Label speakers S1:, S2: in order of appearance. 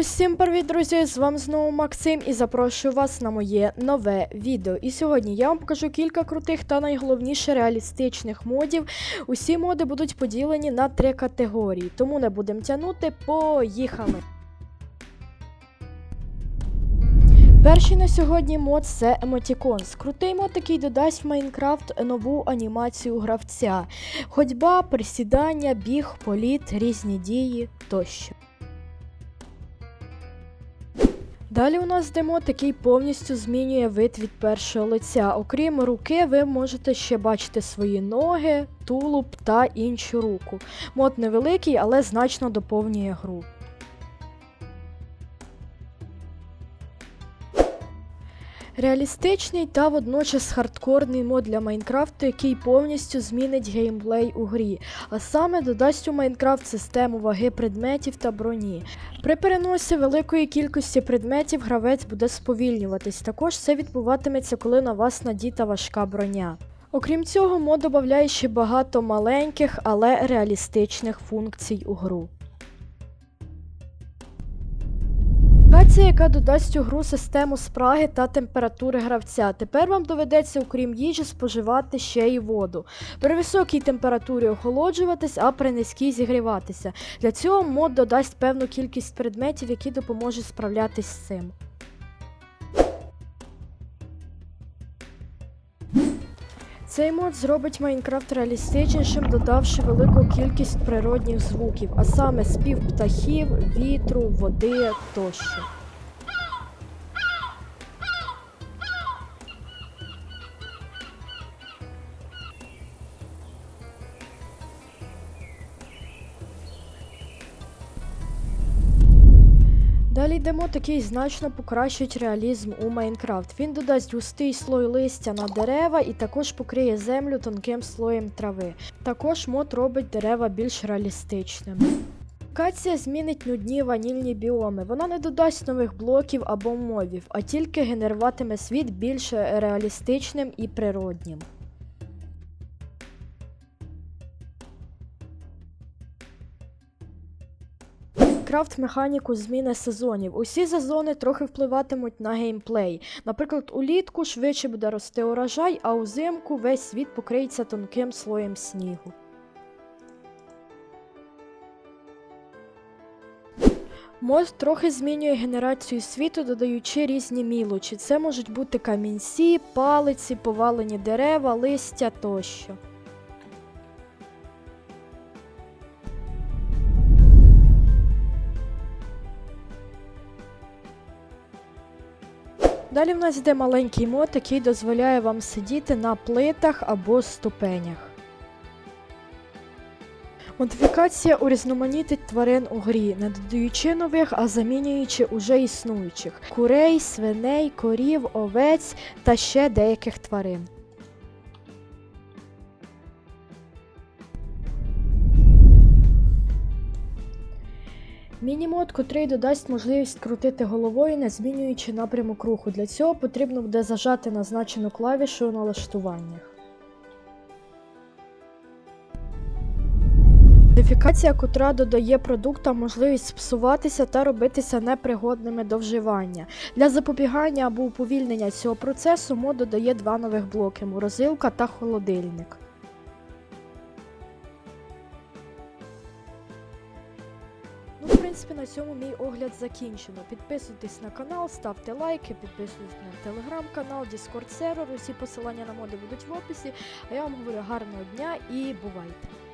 S1: Усім привіт, друзі! З вами знову Максим і запрошую вас на моє нове відео. І сьогодні я вам покажу кілька крутих та найголовніше реалістичних модів. Усі моди будуть поділені на три категорії, тому не будемо тягнути. Поїхали! Перший на сьогодні мод це Emoticons. Крутий мод, який додасть в Майнкрафт нову анімацію гравця. Ходьба, присідання, біг, політ, різні дії тощо. Далі у нас демо який повністю змінює вид від першого лиця. Окрім руки, ви можете ще бачити свої ноги, тулуб та іншу руку. Мод невеликий, але значно доповнює гру. Реалістичний та водночас хардкорний мод для Майнкрафту, який повністю змінить геймплей у грі, а саме додасть у Майнкрафт систему ваги предметів та броні. При переносі великої кількості предметів гравець буде сповільнюватись. Також це відбуватиметься, коли на вас надіта важка броня. Окрім цього, мод додає ще багато маленьких, але реалістичних функцій у гру. Локація, яка додасть у гру систему спраги та температури гравця. Тепер вам доведеться, окрім їжі, споживати ще й воду. При високій температурі охолоджуватись, а при низькій зігріватися. Для цього мод додасть певну кількість предметів, які допоможуть справлятись з цим. Цей мод зробить Майнкрафт реалістичнішим, додавши велику кількість природних звуків, а саме спів птахів, вітру, води тощо. Далі йдемо такий значно покращить реалізм у Майнкрафт. Він додасть густий слой листя на дерева і також покриє землю тонким слоєм трави. Також мод робить дерева більш реалістичними. Локація змінить нудні ванільні біоми. Вона не додасть нових блоків або мовів, а тільки генеруватиме світ більш реалістичним і природнім. Крафт механіку зміни сезонів. Усі сезони трохи впливатимуть на геймплей. Наприклад, улітку швидше буде рости урожай, а узимку весь світ покриється тонким слоєм снігу. Мод трохи змінює генерацію світу, додаючи різні мілочі. Це можуть бути камінці, палиці, повалені дерева, листя тощо. Далі в нас йде маленький мод, який дозволяє вам сидіти на плитах або ступенях. Модифікація урізноманітить тварин у грі, не додаючи нових, а замінюючи уже існуючих курей, свиней, корів, овець та ще деяких тварин. Мінімод, котрий додасть можливість крутити головою, не змінюючи напрямок руху. Для цього потрібно буде зажати назначену клавішу у налаштуваннях. Модифікація, котра додає продуктам можливість псуватися та робитися непригодними до вживання. Для запобігання або уповільнення цього процесу мод додає два нових блоки морозилка та холодильник. Принципі, на цьому мій огляд закінчено. Підписуйтесь на канал, ставте лайки, підписуйтесь на телеграм-канал, Discord сервер. Усі посилання на моди будуть в описі. А я вам говорю гарного дня і бувайте!